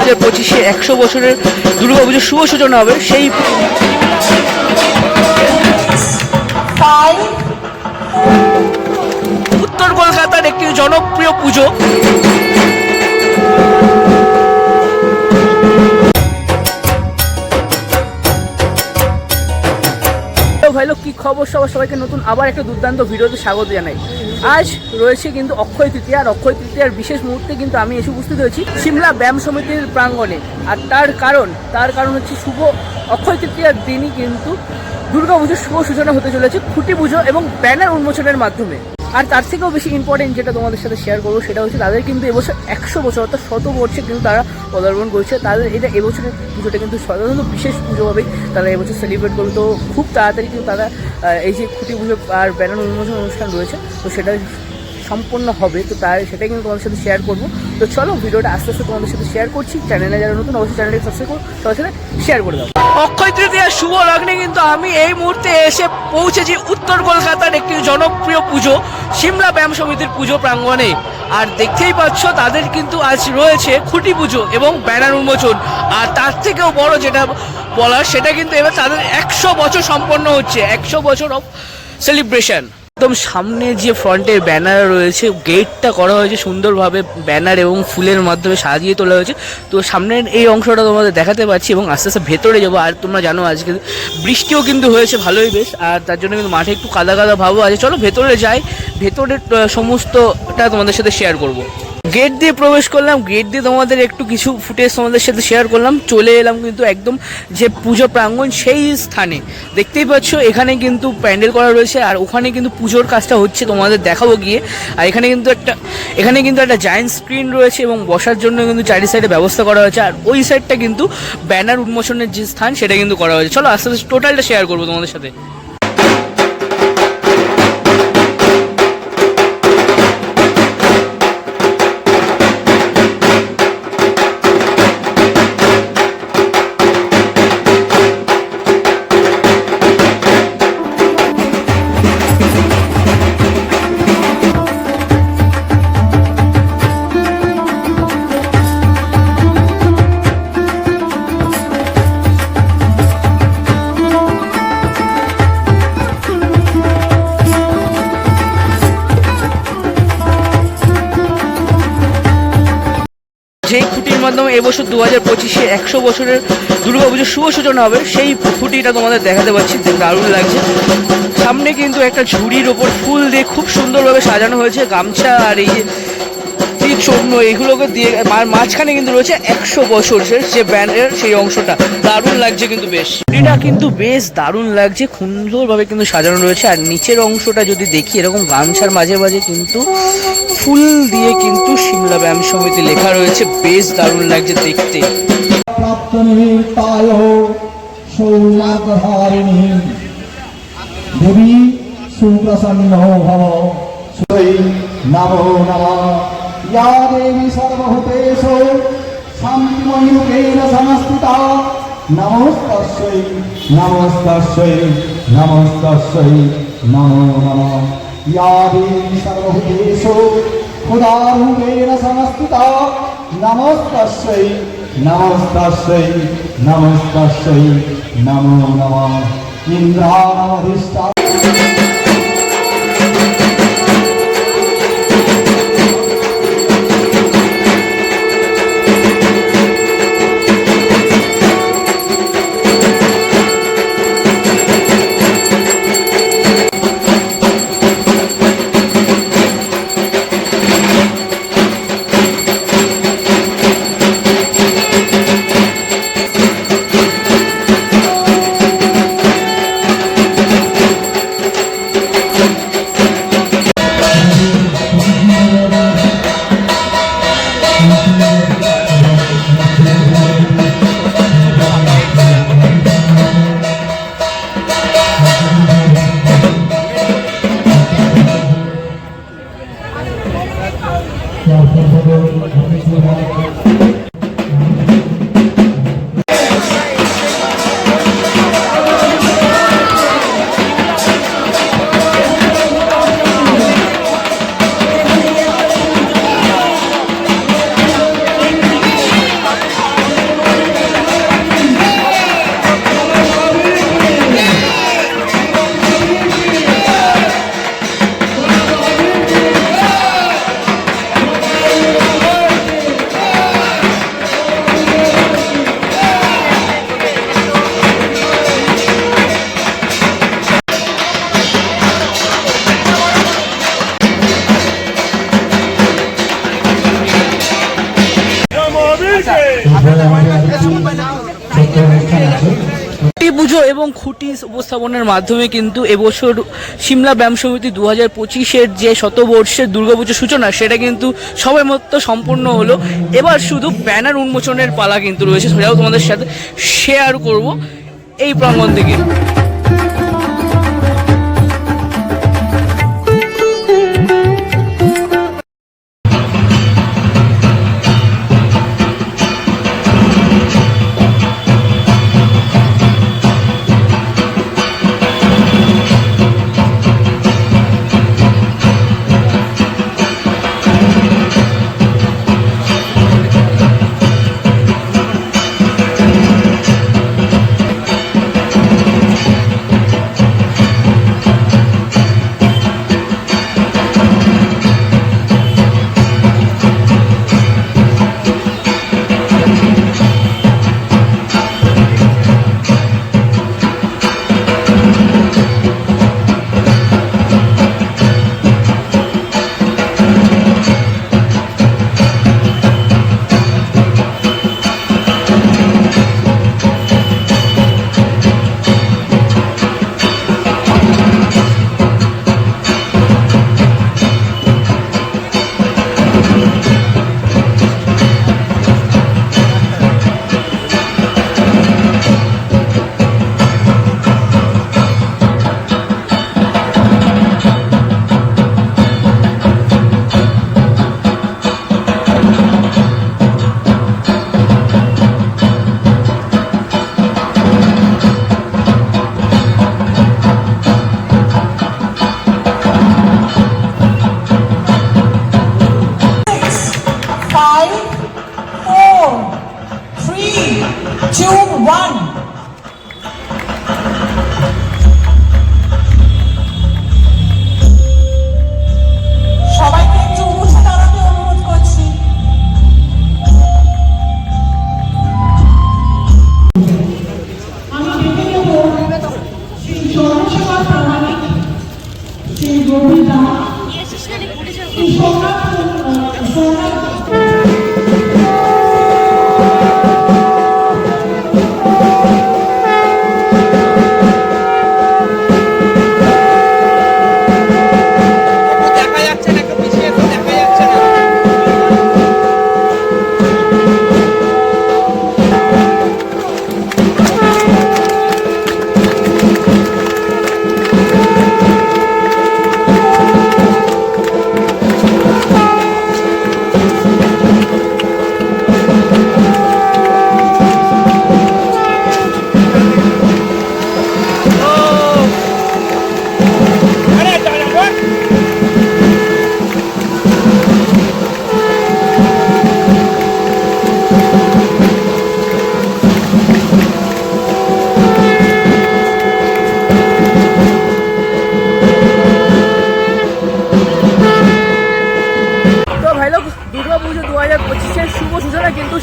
হাজার পঁচিশে একশো বছরের দুর্গাপুজোর শুভ সূচনা হবে সেই উত্তর কলকাতার একটি জনপ্রিয় পুজো। তো ভাই লোক কি খবর সবার? সবাইকে নতুন আবার একটা দুর্দান্ত ভিডিওতে স্বাগত জানাই। আজ রয়েছে কিন্তু অক্ষয় তৃতীয়া আর অক্ষয় তৃতীয়ার বিশেষ মুহূর্তে কিন্তু আমি এসে উপস্থিত হয়েছি সিমলা ব্যায়াম সমিতির প্রাঙ্গণে। আর তার কারণ তার কারণ হচ্ছে শুভ অক্ষয় তৃতীয়ার দিনই কিন্তু দুর্গা পুজোর শুভ সূচনা হতে চলেছে, খুঁটি পুজো এবং ব্যানার উন্মোচনের মাধ্যমে। আর তার থেকেও বেশি ইম্পর্টেন্ট যেটা তোমাদের সাথে শেয়ার করব সেটা হচ্ছে তাদের কিন্তু এবছর একশো বছর, অর্থাৎ শত বর্ষে কিন্তু তারা পদার্পণ করছে। তাদের এটা এবছরের পুজোটা কিন্তু সাধারণত বিশেষ পুজোভাবেই তারা এবছর সেলিব্রেট করবে। তো খুব তাড়াতাড়ি কিন্তু তারা এই যে খুঁটি পুজো আর ব্যানার উন্মোচন অনুষ্ঠান রয়েছে। তো সেটা সম্পূর্ণ হবে, তো তার সেটাই কিন্তু তোমাদের সাথে শেয়ার করব। তো চলো ভিডিওটা আস্তে আস্তে তোমাদের সাথে শেয়ার করছি। চ্যানেলে যারা নতুন, অবশ্যই চ্যানেলটি সাবস্ক্রাইব করো তোমার সাথে শেয়ার করে দাও। অক্ষয় তৃতীয়ার শুভ লগ্নে কিন্তু আমি এই মুহূর্তে এসে পৌঁছেছি উত্তর কলকাতার একটি জনপ্রিয় পুজো, সিমলা ব্যায়াম সমিতির পুজো প্রাঙ্গণে। আর দেখতেই পাচ্ছ, তাদের কিন্তু আজ রয়েছে খুঁটি পুজো এবং ব্যানার উন্মোচন। আর তার থেকেও বড় যেটা বলার, সেটা কিন্তু এবার তাদের একশো বছর সম্পন্ন হচ্ছে, একশো বছর অফ সেলিব্রেশন একদম সামনে যে ফ্রন্টের ব্যানার রয়েছে, গেটটা করা হয়েছে সুন্দরভাবে ব্যানার এবং ফুলের মাধ্যমে সাজিয়ে তোলা হয়েছে। তো সামনের এই অংশটা তোমাদের দেখাতে পারছি এবং আস্তে আস্তে ভেতরে যাব। আর তোমরা জানো আজকে বৃষ্টিও কিন্তু হয়েছে ভালোই বেশ, আর তার জন্য কিন্তু মাঠে একটু কাদা কাদা ভাবও আছে। চলো ভেতরে যাই, ভেতরের সমস্তটা তোমাদের সাথে শেয়ার করব। গেট দিয়ে প্রবেশ করলাম গেট দিয়ে তোমাদের একটু কিছু ফুটেজ তোমাদের সাথে শেয়ার করলাম। চলে এলাম কিন্তু একদম যে পুজো প্রাঙ্গণ সেই স্থানে। দেখতেই পাচ্ছ, এখানে কিন্তু প্যান্ডেল করা রয়েছে আর ওখানে কিন্তু পুজোর কাজটা হচ্ছে তোমাদের দেখাবো গিয়ে। আর এখানে কিন্তু একটা, এখানে কিন্তু একটা জায়েন্ট স্ক্রিন রয়েছে এবং বসার জন্য কিন্তু চারি সাইডে ব্যবস্থা করা হয়েছে। আর ওই সাইডটা কিন্তু ব্যানার উন্মোচনের যে স্থান, সেটা কিন্তু করা হয়েছে। চলো আস্তে আস্তে টোটালটা শেয়ার করব তোমাদের সাথে। এবছর দু হাজার পঁচিশে একশো বছরের দুর্গা পুজোর শুভ সূচনা হবে। সেই ফুটিটা তোমাদের দেখাতে পাচ্ছি দারুণ লাগছে। সামনে কিন্তু একটা ঝুড়ির ওপর ফুল দিয়ে খুব সুন্দরভাবে সাজানো হয়েছে। গামছা আর এই শুকনো এইগুলোকে দিয়ে মাঝখানে কিন্তু রয়েছে একশো বছরের যে ব্যান্ডের সেই অংশটা। দারুণ লাগছে কিন্তু বেশ। এটা কিন্তু বেশ দারুণ লাগছে সুন্দরভাবে কিন্তু সাজানো রয়েছে। আর নিচের অংশটা যদি দেখি এরকম গামছার মাঝে মাঝে কিন্তু ফুল দিয়ে কিন্তু সিমলা ব্যায়াম সমিতি লেখা রয়েছে। বেশ দারুণ লাগছে দেখতে। সুপ্রসন্ন या देवी सर्वभूतेषु शान्तिमयूरेण समस्थिता। नमोस्तस्यै नमोस्तस्यै नमोस्तस्यै नमो नमः। या देवी सर्वभूतेषु खुदारूपेण समस्थिता। नमोस्तस्यै, नमस्तस्यै नमस्तस्यै नमो नमः। इन्द्राणमधिष्ठा খুঁটি পুজো এবং খুঁটি উপস্থাপনের মাধ্যমে কিন্তু এবছর সিমলা ব্যায়াম সমিতি দু হাজার পঁচিশের যে শতবর্ষের দুর্গাপুজোর সূচনা, সেটা কিন্তু সবাই মতো সম্পূর্ণ হলো। এবার শুধু ব্যানার উন্মোচনের পালা কিন্তু রয়েছে, সেটাও তোমাদের সাথে শেয়ার করব। এই প্রাঙ্গণ থেকে। Two, one. সবাইকে একটু উঠে দাঁড়াতে অনুরোধ করছি আমি ডেকে নেব শ্রী জনসেবা প্রামাণিক শ্রী রবি দাস শ্রী সোমনাথ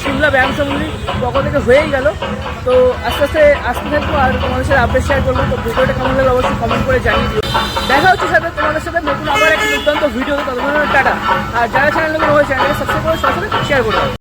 সিমলা ব্যায়াম সম্বন্ধে পক্ষ থেকে হয়েই গেল। তো আস্তে আস্তে আসতে থাকব আর তোমাদের সাথে আপডেট শেয়ার করব। তো ভিডিওটা কেমন লাগল অবশ্যই কমেন্ট করে জানিয়ে দিও। দেখা হচ্ছে সাথে তোমাদের সাথে নতুন আবার একটা দুর্দান্ত ভিডিও ততক্ষণ টাটা। আর যারা চ্যানেল নতুন হয়ে চ্যানেলকে করে সাথে শেয়ার করে। দাও